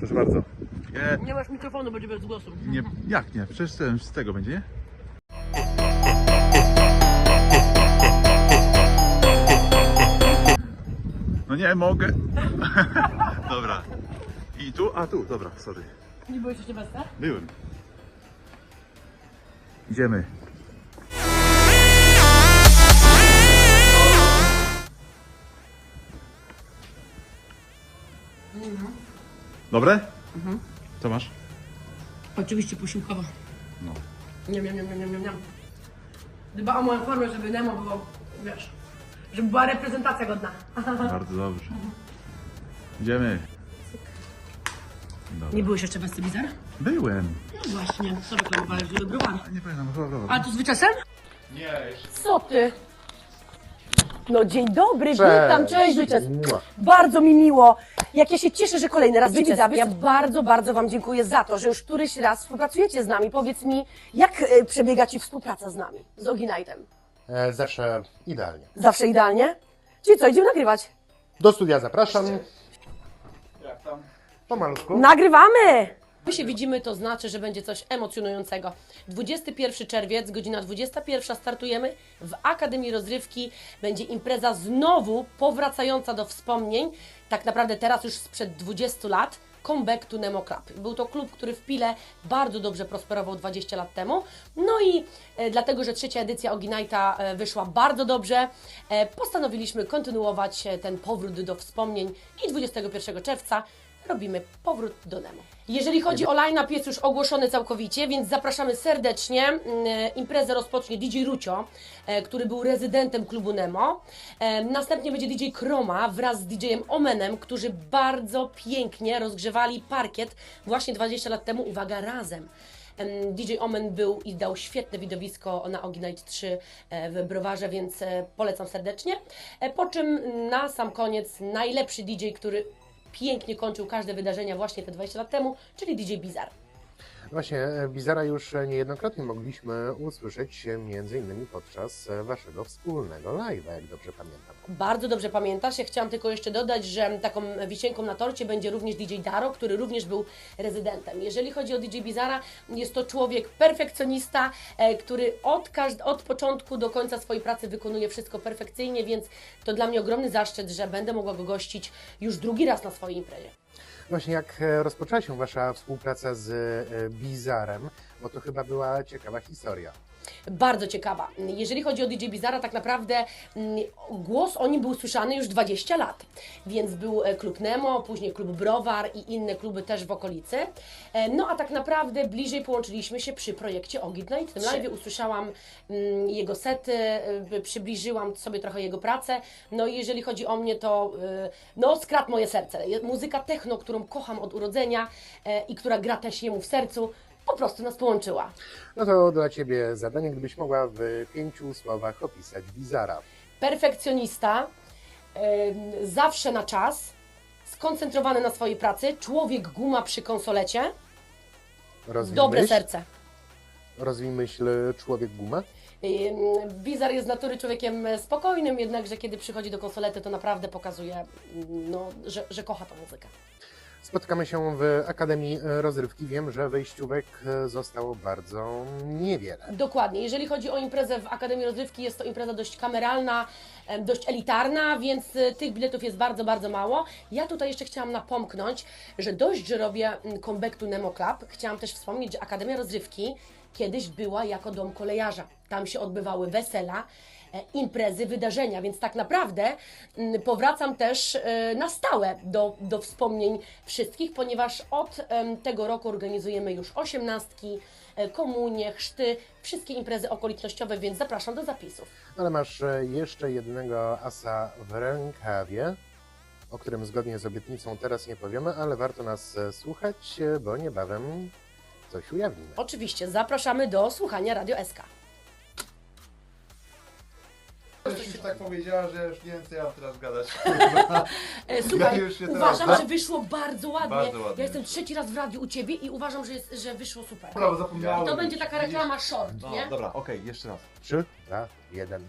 proszę bardzo. Nie, Nie masz mikrofonu, będzie bez głosu. nie, jak nie? Przecież ten- z tego będzie, nie? No nie mogę. Dobra. I tu? A tu, dobra, sorry. Nie byłeś jeszcze bez tak? Byłem. Idziemy. Dobre? Co masz? Oczywiście posiłkowo. No. Nie, nie, nie, nie, nie, nie, nie. Dba o moją formę, żeby Nemo było, wiesz, żeby była reprezentacja godna. Bardzo dobrze. Idziemy. Dobra. Nie byłeś jeszcze bez Cybizara? Byłem. No właśnie, co reklamowałeś, że browary. Nie pamiętam, chyba browar. A tu z wyczesem? Nie, jeszcze. Co ty? No dzień dobry, Cześć. witam, cześć. Mua. Bardzo mi miło. Jak ja się cieszę, że kolejny raz widzę. Ja bardzo, bardzo Wam dziękuję za to, że już któryś raz współpracujecie z nami. Powiedz mi, jak e, przebiega Ci współpraca z nami, z Oginajtem? E, Zawsze idealnie. Zawsze idealnie? Czyli co, idziemy nagrywać? Do studia zapraszam. Jak tam? Pomalutku. Nagrywamy! My się widzimy, to znaczy, że będzie coś emocjonującego. 21 czerwiec, godzina 21 startujemy w Akademii Rozrywki. Będzie impreza znowu powracająca do wspomnień. Tak naprawdę teraz już sprzed 20 lat. Comeback to Nemo Club. Był to klub, który w Pile bardzo dobrze prosperował 20 lat temu. No i e, dlatego, że trzecia edycja Oginajta e, wyszła bardzo dobrze, e, postanowiliśmy kontynuować e, ten powrót do wspomnień i 21 czerwca robimy powrót do Nemo. Jeżeli chodzi o line-up, jest już ogłoszony całkowicie, więc zapraszamy serdecznie. Mm, Imprezę rozpocznie DJ Rucio, e, który był rezydentem klubu Nemo. E, Następnie będzie DJ Kroma wraz z DJ-em Omenem, którzy bardzo pięknie rozgrzewali parkiet właśnie 20 lat temu, uwaga, razem. Em, DJ Omen był i dał świetne widowisko na Ogi Night 3 e, w Browarze, więc polecam serdecznie. Po czym na sam koniec najlepszy DJ, który pięknie kończył każde wydarzenia właśnie te 20 lat temu, czyli DJ Bizar. Właśnie e, Bizara już e, niejednokrotnie mogliśmy usłyszeć między innymi podczas e, waszego wspólnego live'a, jak dobrze pamiętam. Bardzo dobrze pamiętasz. Ja chciałam tylko jeszcze dodać, że taką wisienką na torcie będzie również DJ Daro, który również był rezydentem. Jeżeli chodzi o DJ Bizara, jest to człowiek perfekcjonista, który od, każd- od początku do końca swojej pracy wykonuje wszystko perfekcyjnie, więc to dla mnie ogromny zaszczyt, że będę mogła go gościć już drugi raz na swojej imprezie. Właśnie jak e, rozpoczęła się wasza współpraca z e, Bizarem, bo to chyba była ciekawa historia. Bardzo ciekawa. Jeżeli chodzi o DJ Bizara, tak naprawdę mm, głos o nim był słyszany już 20 lat. Więc był e, klub Nemo, później klub Browar i inne kluby też w okolicy. E, No a tak naprawdę bliżej połączyliśmy się przy projekcie Ogid Night. W tym live usłyszałam mm, jego sety, e, przybliżyłam sobie trochę jego pracę. No i jeżeli chodzi o mnie, to no skradł moje serce. Muzyka techno, którą kocham od urodzenia i która gra też jemu w sercu, po prostu nas połączyła. No to dla Ciebie zadanie, gdybyś mogła w pięciu słowach opisać Bizara. perfekcjonista, em, zawsze na czas, skoncentrowany na swojej pracy, człowiek guma przy konsolecie, Rozwij dobre myśl, serce. Rozwij myśl człowiek guma. Bizar jest z natury człowiekiem spokojnym, jednakże kiedy przychodzi do konsolety, to naprawdę pokazuje, no, że, że kocha tę muzykę. Spotkamy się w Akademii e, Rozrywki. Wiem, że wejściówek e, zostało bardzo niewiele. Dokładnie. Jeżeli chodzi o imprezę w Akademii Rozrywki, jest to impreza dość kameralna, em, dość elitarna, więc y, tych biletów jest bardzo, bardzo mało. Ja tutaj jeszcze chciałam napomknąć, że dość, że robię mm, comeback to Nemo Club, chciałam też wspomnieć, że Akademia Rozrywki kiedyś była jako dom kolejarza. Tam się odbywały wesela, e, imprezy, wydarzenia, więc tak naprawdę mm, powracam też e, na stałe do, do wspomnień wszystkich, ponieważ od tego roku organizujemy już osiemnastki, e, komunie, chrzty, wszystkie imprezy okolicznościowe, więc zapraszam do zapisów. Ale masz e, jeszcze jednego asa w rękawie, o którym zgodnie z obietnicą teraz nie powiemy, ale warto nas e, słuchać, e, bo niebawem coś ujawnimy. Oczywiście zapraszamy do słuchania Radio SK. Już tak powiedziała, że już nie wiem co ja mam teraz gadać. E, Słuchaj, już się teraz- uważam, że wyszło bardzo ładnie. Bardzo ładnie. Ja jestem trzeci raz w radiu u Ciebie i uważam, że, jest, że wyszło super. Prawo zapomniałem. I to będzie taka reklama short, No nie? dobra, okej, jeszcze raz. Trzy, dwa, jeden.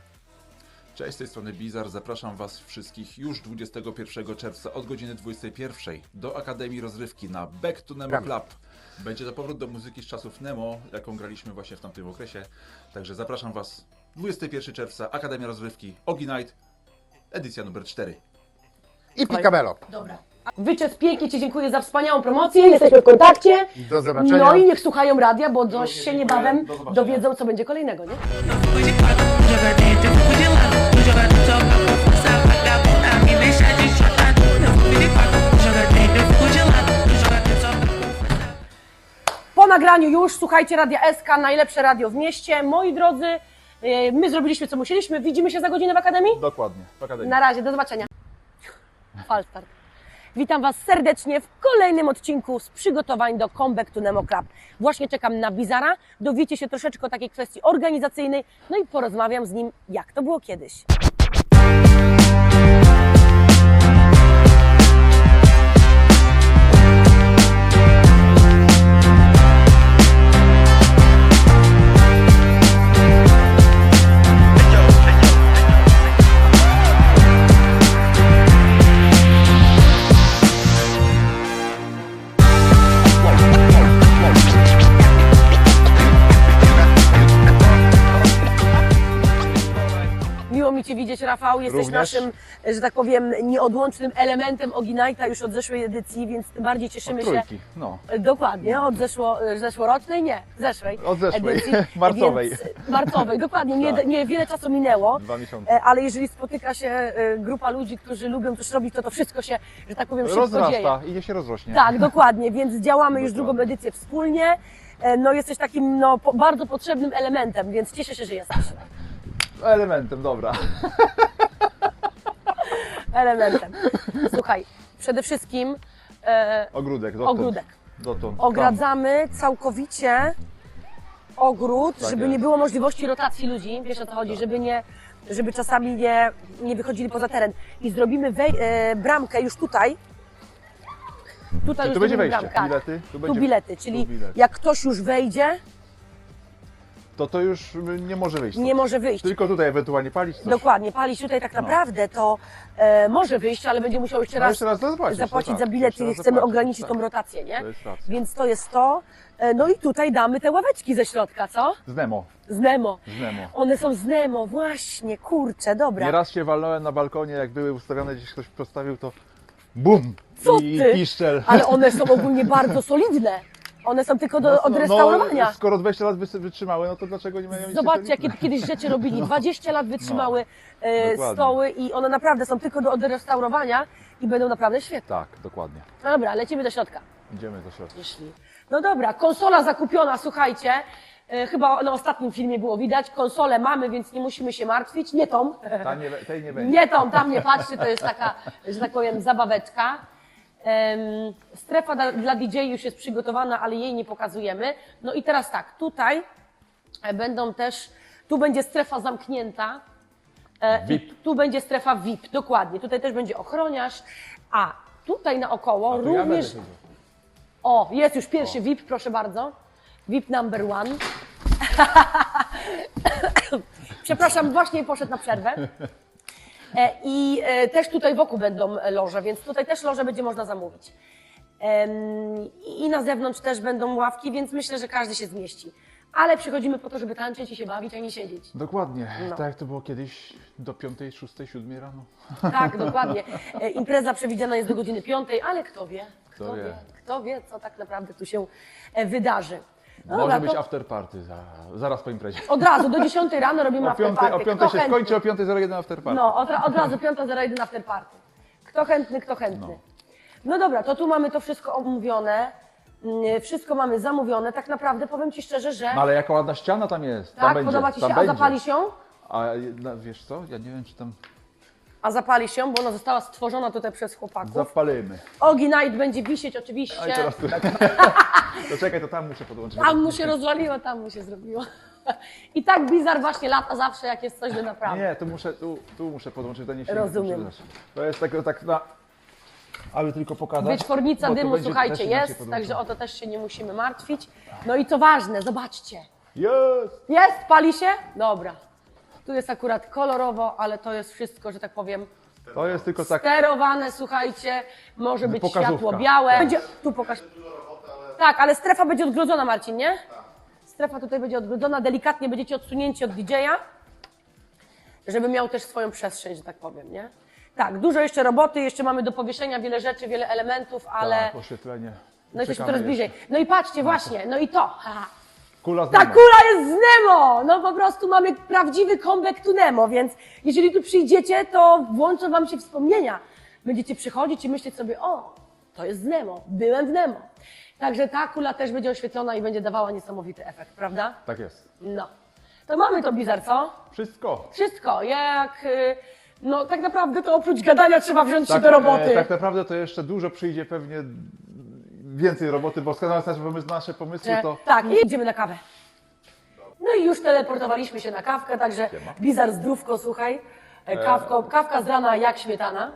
Cześć, z tej strony Bizar. Zapraszam Was wszystkich już 21 czerwca od godziny 21 do Akademii Rozrywki na Back to Nemo. Club. Będzie to powrót do muzyki z czasów Nemo, jaką graliśmy właśnie w tamtym okresie. Także zapraszam Was 21 czerwca, Akademia Rozrywki, Ogi Night, edycja numer 4. I Picabello. Dobra. Wyczes, pięknie Ci dziękuję za wspaniałą promocję, jesteśmy w kontakcie. Do zobaczenia. No i niech słuchają radia, bo dość się niebawem Do zobaczenia. dowiedzą, co będzie kolejnego, nie? Po nagraniu już, słuchajcie, Radia SK, najlepsze radio w mieście. Moi drodzy, my zrobiliśmy co musieliśmy. Widzimy się za godzinę w Akademii? Dokładnie, w Akademii. Na razie, do zobaczenia. Falstart. Witam Was serdecznie w kolejnym odcinku z przygotowań do Comeback to Nemo Club. Właśnie czekam na Bizara, dowiecie się troszeczkę o takiej kwestii organizacyjnej, no i porozmawiam z nim, jak to było kiedyś. Widzieć, Rafał. Jesteś Również. naszym, że tak powiem, nieodłącznym elementem Oginajta już od zeszłej edycji, więc tym bardziej cieszymy się. Trójki, no. Dokładnie, od zeszło, zeszłorocznej, nie, zeszłej. Od zeszłej, edycji, marcowej. Więc, marcowej, dokładnie, nie, Tak. nie wiele czasu minęło. Dwa miesiące. E, Ale jeżeli spotyka się e, grupa ludzi, którzy lubią coś robić, to to wszystko się, że tak powiem, szybko dzieje. Rozrasta i nie się rozrośnie. Tak, dokładnie, więc działamy już Dokładnie. drugą edycję wspólnie. E, No jesteś takim no, po, bardzo potrzebnym elementem, więc cieszę się, że jesteś Elementem, dobra. elementem. Słuchaj, przede wszystkim e, Ogródek, dotąd. ogródek. Dotąd. Ogradzamy całkowicie ogród, Tak żeby jest. nie było możliwości rotacji ludzi, wiesz o co chodzi, żeby nie, żeby czasami nie, nie wychodzili poza teren. I zrobimy wej- e, bramkę już tutaj. Tutaj już tu będzie wejście, bramkę. bilety, tu Tu będzie- bilety, czyli tu bilet. jak ktoś już wejdzie, To to już nie może wyjść. nie może wyjść. Tylko tutaj ewentualnie palić coś. Dokładnie, palić tutaj tak naprawdę to e, może wyjść, ale będzie musiał jeszcze No raz, jeszcze raz zapłacić, no za tak, bilety jeszcze i raz chcemy zapłacić, ograniczyć tak. tą rotację, nie? To jest racja. Więc to jest to. E, No i tutaj damy te ławeczki ze środka, co? Z Nemo, Z Nemo. z Nemo. One są z Nemo, właśnie, kurczę, dobra. Nieraz się walnąłem na balkonie, jak były ustawione, gdzieś ktoś postawił, to BUM! Co I ty? piszczel. Ale one są ogólnie bardzo solidne. One są tylko do No, odrestaurowania. No, skoro 20 lat wytrzymały, no to dlaczego nie mają nic Zobaczcie, jakie kiedyś rzeczy robili. 20 lat wytrzymały e, No. Dokładnie. stoły i one naprawdę są tylko do odrestaurowania i będą naprawdę świetne. Tak, dokładnie. No dobra, lecimy do środka. Idziemy do środka. Jeśli... No dobra, konsola zakupiona, słuchajcie. E, chyba na ostatnim filmie było widać. Konsolę mamy, więc nie musimy się martwić. Nie tą. Ta nie, tej nie będzie. Nie tą, tam nie patrzy, to jest taka, że tak powiem, zabaweczka. Strefa dla, dla DJ już jest przygotowana, ale jej nie pokazujemy. No i teraz tak, tutaj e, będą też, tu będzie strefa zamknięta. E, VIP. i Tu będzie strefa VIP, dokładnie. Tutaj też będzie ochroniarz, a tutaj naokoło A to ja również. siedział. O, jest już pierwszy VIP, proszę bardzo. VIP number one. Przepraszam, właśnie poszedł na przerwę. E, I e, też tutaj wokół będą loże, więc tutaj też loże będzie można zamówić. I na zewnątrz też będą ławki, więc myślę, że każdy się zmieści. Ale przychodzimy po to, żeby tańczyć i się bawić, a nie siedzieć. Dokładnie. No. Tak jak to było kiedyś do 5, 6, 7 rano. Tak, dokładnie. E, Impreza przewidziana jest do godziny 5, ale kto wie, kto, Kto wie. kto wie, co tak naprawdę tu się wydarzy. No Może dobra, być to after party za, zaraz po imprezie. Od razu, do 10 rano robimy O after 5, party. o 5 Kto się chętny? skończy, o 5.01 after party. No, od, od razu 5.01 after party. Kto chętny, kto chętny. No dobra, to tu mamy to wszystko omówione. Mm, Wszystko mamy zamówione. Tak naprawdę powiem Ci szczerze, że No ale jaka ładna ściana tam jest. tam tak, będzie, podoba Ci się, a będzie. zapali się? A no, wiesz co, ja nie wiem czy tam A zapali się, bo ona została stworzona tutaj przez chłopaków. zapalimy. Ogi Night będzie wisieć oczywiście. A i teraz tu. to czekaj, to tam muszę podłączyć. Tam mu się rozwaliło, tam mu się zrobiło. I tak bizar właśnie lata zawsze, jak jest coś do naprawy. Nie, tu muszę, tu, tu muszę podłączyć, to nie się Rozumiem. To jest tak, tak na... Aby tylko pokazać. Wytwornica bo dymu, będzie słuchajcie, inaczej jest, podłączone. także o to też się nie musimy martwić. No i to ważne, zobaczcie. Jest! Jest, pali się? Dobra. Tu jest akurat kolorowo, ale to jest wszystko, że tak powiem, To jest tylko tak. sterowane, słuchajcie, może być Pokazówka. światło białe. Będzie, tu pokaż. Tak, ale strefa będzie odgrodzona, Marcin, nie? Strefa tutaj będzie odgrodzona, delikatnie będziecie odsunięci od DJ-a, żeby miał też swoją przestrzeń, że tak powiem, nie? Tak, dużo jeszcze roboty, jeszcze mamy do powieszenia wiele rzeczy, wiele elementów, ale Tak, oświetlenie. no jesteśmy Czekamy coraz bliżej. jeszcze. No i patrzcie, właśnie, no i to. Haha. Kula z Ta Nemo. kula jest z Nemo! No po prostu mamy prawdziwy comeback to Nemo, więc jeżeli tu przyjdziecie, to włączą wam się wspomnienia. Będziecie przychodzić i myśleć sobie, o, to jest z Nemo, byłem w Nemo. Także ta kula też będzie oświetlona i będzie dawała niesamowity efekt, prawda? Tak jest. No. To mamy to bizar, co? Wszystko. Wszystko, jak... y, No tak naprawdę to oprócz gadania trzeba wziąć się Tak, do roboty. e, tak naprawdę to jeszcze dużo przyjdzie pewnie więcej roboty, bo składając nasze pomysły, nasze pomysły to Tak, i idziemy na kawę. No i już teleportowaliśmy się na kawkę, także Siema. bizar zdrówko, słuchaj. E, Kawko, kawka z rana jak śmietana.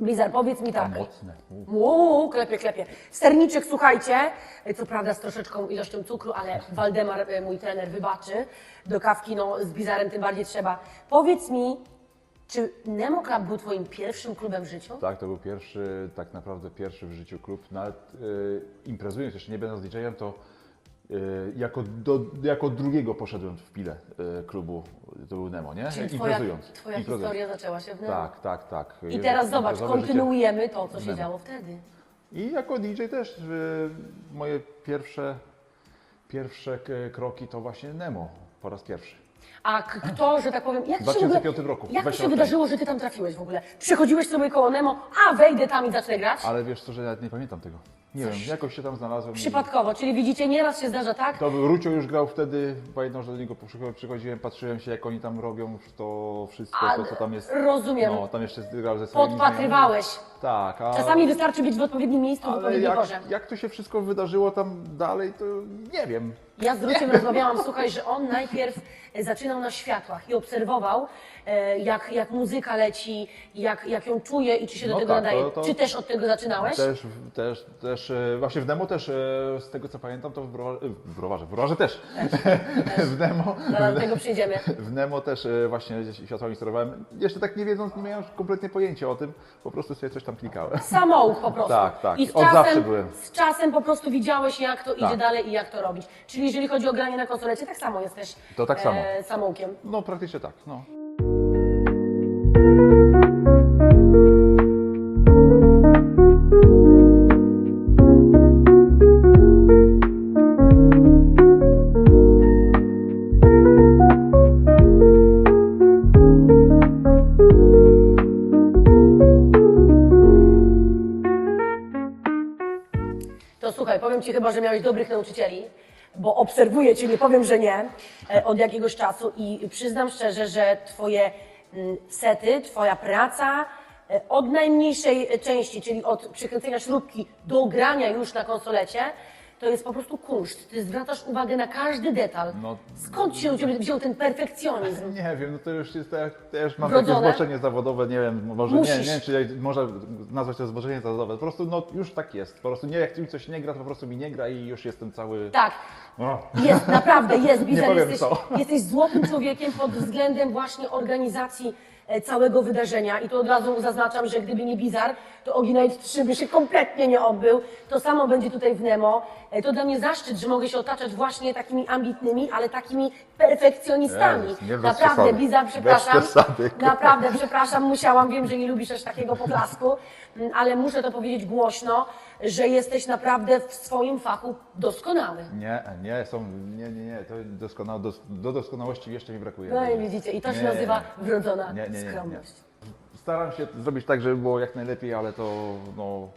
Bizar, powiedz mi tak. mocne. Uuu, klepie, klepie. Sterniczek, słuchajcie, e, co prawda z troszeczką ilością cukru, ale Waldemar, e, mój trener, wybaczy. Do kawki, no z bizarem tym bardziej trzeba. Powiedz mi, czy Nemo Club był twoim pierwszym klubem w życiu? Tak, to był pierwszy, tak naprawdę pierwszy w życiu klub. Nawet y, imprezując, jeszcze nie będąc DJ-em, to y, jako, do, jako drugiego poszedłem w pile y, klubu, to był Nemo, nie? Czyli twoja, imprezując. twoja imprezując. historia zaczęła się w Nemo. Tak, tak, tak. I teraz zobacz, kontynuujemy to, co się działo wtedy. I jako DJ też moje pierwsze, pierwsze kroki to właśnie Nemo po raz pierwszy. A k- kto, że tak powiem, jak W się, w ogóle, 2005 roku, jak to się wydarzyło, że ty tam trafiłeś w ogóle? Przychodziłeś sobie koło Nemo, a wejdę tam i zacznę grać? Ale wiesz co, że nawet nie pamiętam tego. Nie wiem, jakoś się tam znalazłem. i- Przypadkowo, czyli widzicie, nieraz się zdarza tak, To był Rucio już grał wtedy, pamiętam, że do niego przycho- przychodziłem, patrzyłem się jak oni tam robią to wszystko, A, to co tam jest. rozumiem. No, tam jeszcze grał ze swoimi podpatrywałeś. znajomymi. Tak, a... Czasami wystarczy być w odpowiednim miejscu, w ale odpowiedniej porze. jak, jak to się wszystko wydarzyło tam dalej, to nie wiem. Ja z Ruciem rozmawiałam, słuchaj, że on najpierw zaczynał na światłach i obserwował, e, jak, jak muzyka leci, jak, jak ją czuje i czy się do No tego tak, nadaje. to- to- Czy też od tego zaczynałeś? Też, też, też, e, właśnie w Demo też, e, z tego co pamiętam, to w browarze, w browarze, w browarze też. w Demo, Zaraz do tego przyjdziemy. w Nemo też e, właśnie światłami sterowałem. Jeszcze tak nie wiedząc, nie miałem kompletnie pojęcia o tym, po prostu sobie coś tam klikałem. Samouk po prostu. Tak, tak. I z Od czasem, zawsze byłem. z czasem po prostu widziałeś, jak to idzie Tak. dalej i jak to robić. Czyli jeżeli chodzi o granie na konsolecie, tak samo jesteś To tak samo. E, samoukiem. No praktycznie tak, no. To słuchaj, powiem Ci chyba, że miałeś dobrych nauczycieli, bo obserwuję Cię, nie powiem, że nie, e, od jakiegoś czasu i przyznam szczerze, że Twoje mm, sety, Twoja praca e, od najmniejszej części, czyli od przykręcenia śrubki do grania już na konsolecie, to jest po prostu kunszt. Ty zwracasz uwagę na każdy detal. No. Skąd się u Ciebie wziął ten perfekcjonizm? Nie wiem, no to już jest tak, też mam Wrodzone? takie zboczenie zawodowe, nie wiem, może nie, Musisz. nie wiem, czy ja- można nazwać to zboczenie zawodowe. Po prostu no już tak jest. Po prostu nie, jak mi coś nie gra, to po prostu mi nie gra i już jestem cały. Tak, O. Jest, naprawdę, jest. Bizar, powiem jesteś, co. jesteś złotym człowiekiem pod względem właśnie organizacji całego wydarzenia. I tu od razu zaznaczam, że gdyby nie Bizar, to Oginite 3 by się kompletnie nie odbył. To samo będzie tutaj w Nemo. E, To dla mnie zaszczyt, że mogę się otaczać właśnie takimi ambitnymi, ale takimi perfekcjonistami. Naprawdę. Bizar, przepraszam. Naprawdę, przepraszam, musiałam, wiem, że nie lubisz aż takiego poklasku, mm, ale muszę to powiedzieć głośno, że jesteś naprawdę w swoim fachu doskonały. Nie, nie, są, nie, nie, nie, to doskonał, dos, do doskonałości jeszcze mi brakuje. No i widzicie, i to się Nie, nazywa wrodzona nie, nie, nie, nie. skromność. Staram się zrobić tak, żeby było jak najlepiej, ale to, no,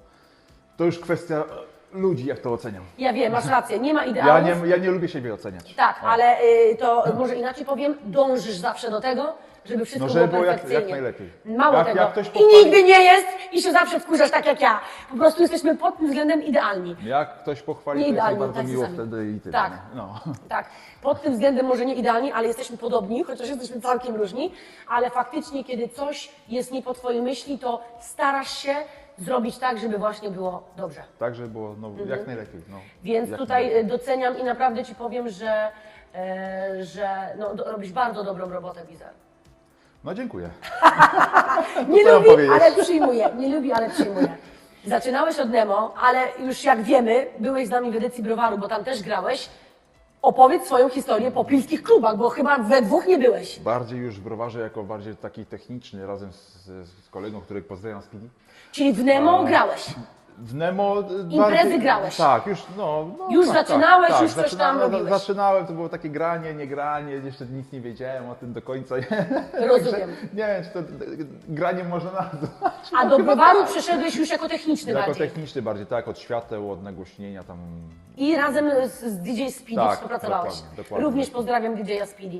to już kwestia ludzi, jak to oceniam. Ja wiem, masz rację, nie ma Ja ideałów. nie, ja nie lubię siebie oceniać. Tak, ale y, to może inaczej powiem, dążysz zawsze do tego, żeby wszystko No, żeby było było jak- perfekcyjnie. jak najlepiej. Mało Jak- tego. jak ktoś I nigdy nie jest i się zawsze wkurzasz tak jak ja. Po prostu jesteśmy pod tym względem idealni. Jak ktoś pochwali, Nie to idealni, bardzo tacy miło sami. wtedy i tyle. Tak. No. Tak, pod tym względem może nie idealni, ale jesteśmy podobni, chociaż jesteśmy całkiem różni, ale faktycznie, kiedy coś jest nie po Twojej myśli, to starasz się zrobić tak, żeby właśnie było dobrze. Tak, żeby było no, jak najlepiej. No, Mhm. Więc jak tutaj najlepiej. y, doceniam i naprawdę Ci powiem, że e, że no, do, robisz bardzo dobrą robotę, Bizar. No dziękuję. Nie lubi, powiedzieć? ale przyjmuje. Nie lubi, ale przyjmuje. Zaczynałeś od Nemo, ale już jak wiemy, byłeś z nami w edycji Browaru, bo tam też grałeś. Opowiedz swoją historię po pilskich klubach, bo chyba we dwóch nie byłeś. Bardziej już w browarze jako bardziej taki techniczny razem z, z kolegą, którego pozdrawiam z Pili. Czyli w Nemo grałeś. W Nemo e, Imprezy bardziej, grałeś. Tak, już no, no Już tak, zaczynałeś, tak, już tak, coś tam zaczynałem, robiłeś. Zaczynałem, to było takie granie, nie granie, jeszcze nic nie wiedziałem o tym do końca. Rozumiem. nie wiem, czy to granie można nazwać. A do Browaru przeszedłeś już jako techniczny Jako bardziej. techniczny bardziej, tak, od świateł, od nagłośnienia tam. I razem z, z DJ Speedy Tak, współpracowałeś. dokładnie, dokładnie. Również pozdrawiam DJ Speedy.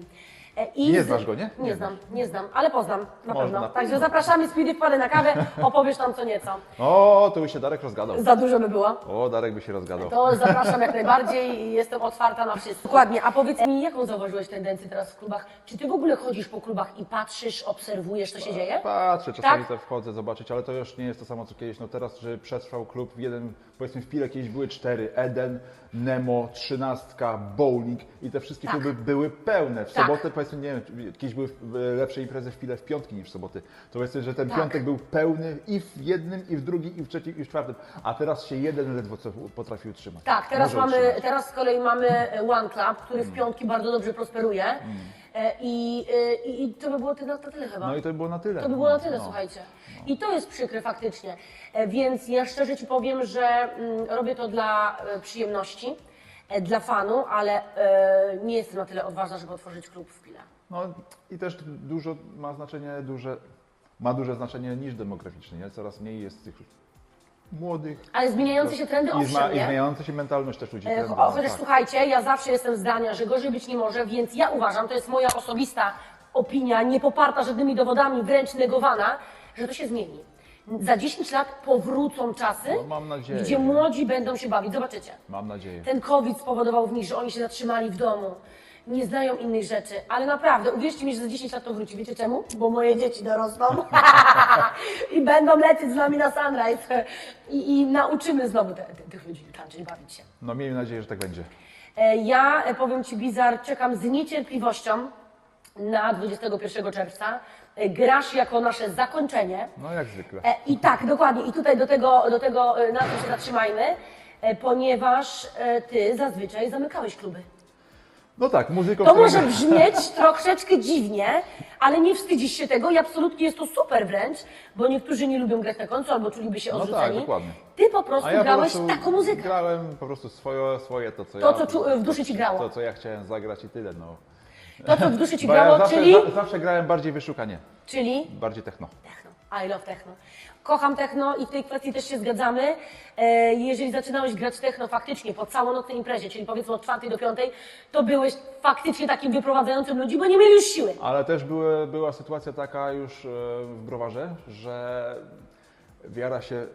E, I Nie znasz go, nie? Nie, Nie znam, nie znam, ale poznam na Można. pewno. Także zapraszamy Speedy, wpadę na kawę, opowiesz tam co nieco. O, to już się Darek rozgadał. Za dużo by było. O, Darek by się rozgadał. To zapraszam jak najbardziej i jestem otwarta na wszystko. Dokładnie, a powiedz mi, jaką zauważyłeś tendencję teraz w klubach? Czy ty w ogóle chodzisz po klubach i patrzysz, obserwujesz, co się dzieje? Patrzę, czasami Tak? wchodzę zobaczyć, ale to już nie jest to samo co kiedyś. No teraz, że przetrwał klub w jeden, powiedzmy w Pile kiedyś były cztery, Eden, Nemo, Trzynastka, Bowling i te wszystkie Tak. kluby były pełne. W Tak. sobotę powiedzmy, nie wiem, kiedyś były e, lepsze imprezy w Pile w piątki niż w soboty. To powiedzmy, że ten Tak. piątek był pełny i w jednym, i w drugim, i w trzecim, i w czwartym, a teraz się jeden ledwo co potrafił utrzymać. Tak, teraz Może mamy, utrzymać. teraz z kolei mamy e, One Club, który w piątki bardzo dobrze prosperuje. E, I, e, i, I to by było tyle, to tyle chyba. No i to by było na tyle. To by było na No, tyle, no. słuchajcie. I to jest przykre faktycznie. E, Więc ja szczerze Ci powiem, że mm, robię to dla e, przyjemności, e, dla fanu, ale e, nie jestem na tyle odważna, żeby otworzyć klub w Pile. No i też dużo ma znaczenie duże, ma duże znaczenie niż demograficzne, nie? Coraz mniej jest tych młodych. Ale zmieniające się trendy, I, zma, owszem, I nie? zmieniająca się mentalność też ludzi. E, trendy, cho- Chociaż tak. słuchajcie, ja zawsze jestem zdania, że gorzej być nie może, więc ja uważam, to jest moja osobista opinia, nie poparta żadnymi dowodami, wręcz negowana, że to się zmieni. Za 10 lat powrócą czasy, No, mam nadzieję. gdzie młodzi będą się bawić. Zobaczycie. Mam nadzieję. Ten COVID spowodował w nich, że oni się zatrzymali w domu. Nie znają innych rzeczy, ale naprawdę, uwierzcie mi, że za 10 lat to wróci. Wiecie czemu? Bo moje dzieci dorosną i będą lecieć z nami na Sunrise i, i nauczymy znowu te, te, tych ludzi tańczyć, bawić się. No miejmy nadzieję, że tak będzie. E, Ja, e, powiem Ci, Bizar, czekam z niecierpliwością na 21 czerwca. E, Grasz jako nasze zakończenie. No jak zwykle. I tak, dokładnie. I tutaj do tego, do tego na tym się zatrzymajmy, ponieważ Ty zazwyczaj zamykałeś kluby. No tak, muzyką. To może brzmieć troszeczkę dziwnie, ale nie wstydzisz się tego i absolutnie jest to super wręcz, bo niektórzy nie lubią grać na końcu albo czuliby się No tak, odrzuceni. dokładnie. Ty po prostu ja po grałeś prostu taką muzykę. grałem po prostu swoje, swoje to co To, ja... co czu- w duszy ci grało. To, co ja chciałem zagrać i tyle, no. To, co w duszy ci Bo grało, ja zawsze, czyli... za, zawsze grałem bardziej wyszukanie, Czyli bardziej techno. techno. I love techno. Kocham techno i w tej kwestii też się zgadzamy. E, Jeżeli zaczynałeś grać techno faktycznie po całonocnej imprezie, czyli powiedzmy od czwartej do piątej, to byłeś faktycznie takim wyprowadzającym ludzi, bo nie mieli już siły. Ale też były, była sytuacja taka już e, w browarze, że wiara się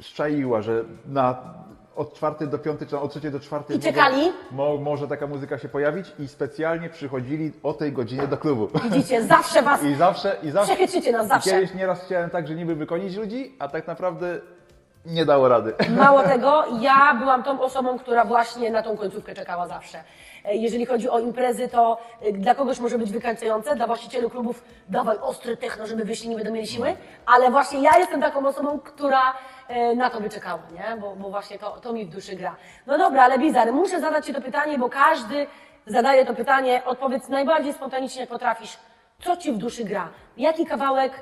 szczaiła, że na, od czwartej do piątej, czy od trzeciej do czwartej I czekali? Mo, może taka muzyka się pojawić i specjalnie przychodzili o tej godzinie do klubu. Widzicie, zawsze was I zawsze, i zawsze. przechytrzycie nas, I zawsze. kiedyś nieraz chciałem tak, że niby wykonić ludzi, a tak naprawdę nie dało rady. Mało tego, ja byłam tą osobą, która właśnie na tą końcówkę czekała zawsze. E, Jeżeli chodzi o imprezy, to e, dla kogoś może być wykańczające, dla właścicieli klubów dawaj ostry techno, żeby wyszli, nie będą mieli siły, ale właśnie ja jestem taką osobą, która e, na to by czekała, nie? Bo, bo właśnie to, to mi w duszy gra. No dobra, ale Bizar, muszę zadać Ci to pytanie, bo każdy zadaje to pytanie, odpowiedz najbardziej spontanicznie, jak potrafisz. Co Ci w duszy gra? Jaki kawałek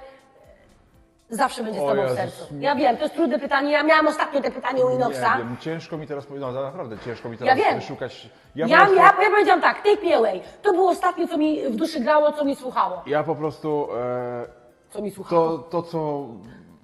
zawsze będzie z O Tobą w Jezus. sercu? Ja wiem, to jest trudne pytanie, ja miałam ostatnio te pytanie u Inoxa. Nie wiem, ciężko mi teraz, no naprawdę ciężko mi Ja teraz wiem. szukać. Ja, po ja, prostu- ja, powiedziałam tak, take me away. To było ostatnie, co mi w duszy grało, co mi słuchało. ja po prostu e, Co mi słuchało. to, to, co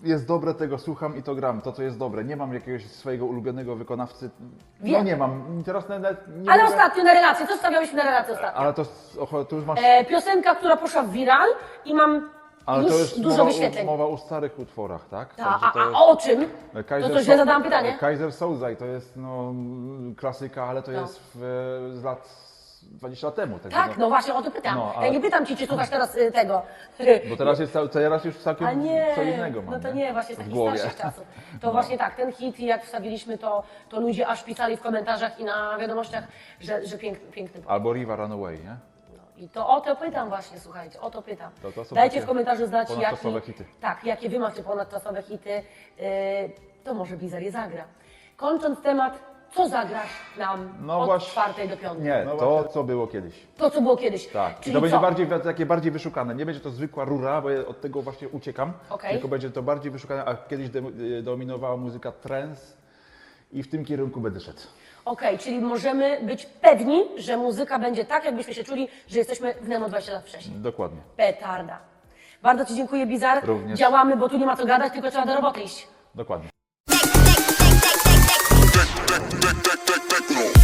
jest dobre, tego słucham i to gram. To, co jest dobre. Nie mam jakiegoś swojego ulubionego wykonawcy. No Wiem. nie mam. Teraz nawet nie Ale mogę- ostatnio na relację, co stawiałeś na relację ostatnio? Ale to, s- to już masz. E, piosenka, która poszła w viral i mam ale już to jest dużo mowa, wyświetleń. mowa o starych utworach, tak? Ta, Także a, to a jest- o czym? To Kaiser co źle Soul- zadałam pytanie? Kaiser Soulzaj to jest no, klasyka, ale to No. jest w, z lat z 20 lat temu. Tak, Tak, no właśnie o to pytam. No, Ja ale- nie pytam Cię, czy słuchasz teraz y, tego. Bo teraz jest cał- teraz już całkiem nie, co innego mam. no to nie, właśnie z w takich głowie. starszych czasów. To właśnie tak, ten hit, jak wstawiliśmy, to, to ludzie aż pisali w komentarzach i na wiadomościach, że, że piękny, piękny Albo Riva Runaway, nie? I to o to pytam właśnie, słuchajcie, o to pytam. To- to są Dajcie takie w komentarzu znać, ponadczasowe jaki, hity. Tak, jakie wy macie ponadczasowe hity. Yy, to może Bizar je zagra. Kończąc temat, co zagrasz nam No od właśnie- czwartej do piątej? Nie, to co było kiedyś. To, co było kiedyś. Tak, Czyli to będzie co? bardziej takie bardziej wyszukane. Nie będzie to zwykła rura, bo ja od tego właśnie uciekam. Okej. Tylko będzie to bardziej wyszukane, a kiedyś de- y, dominowała muzyka trance i w tym kierunku będę szedł. Okej, czyli możemy być pewni, że muzyka będzie tak, jakbyśmy się czuli, że jesteśmy w Nemo 20 lat wcześniej. Dokładnie. Petarda. Bardzo Ci dziękuję, Bizar. Również. Działamy, bo tu nie ma co gadać, tylko trzeba do roboty iść. Dokładnie. Techno.